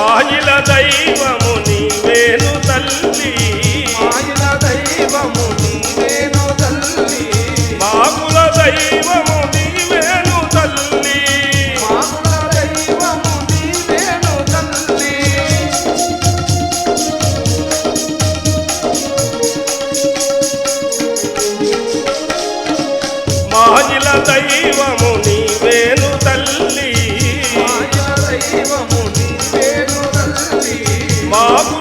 మాయిల దైవము నీవేను తల్లి. మాయల దైవము నీవేను తల్లి. మాకుల దైవము నీవేను తల్లి. మాకుల దైవము నీవేను తల్లి. మాయిల దైవము తల్లి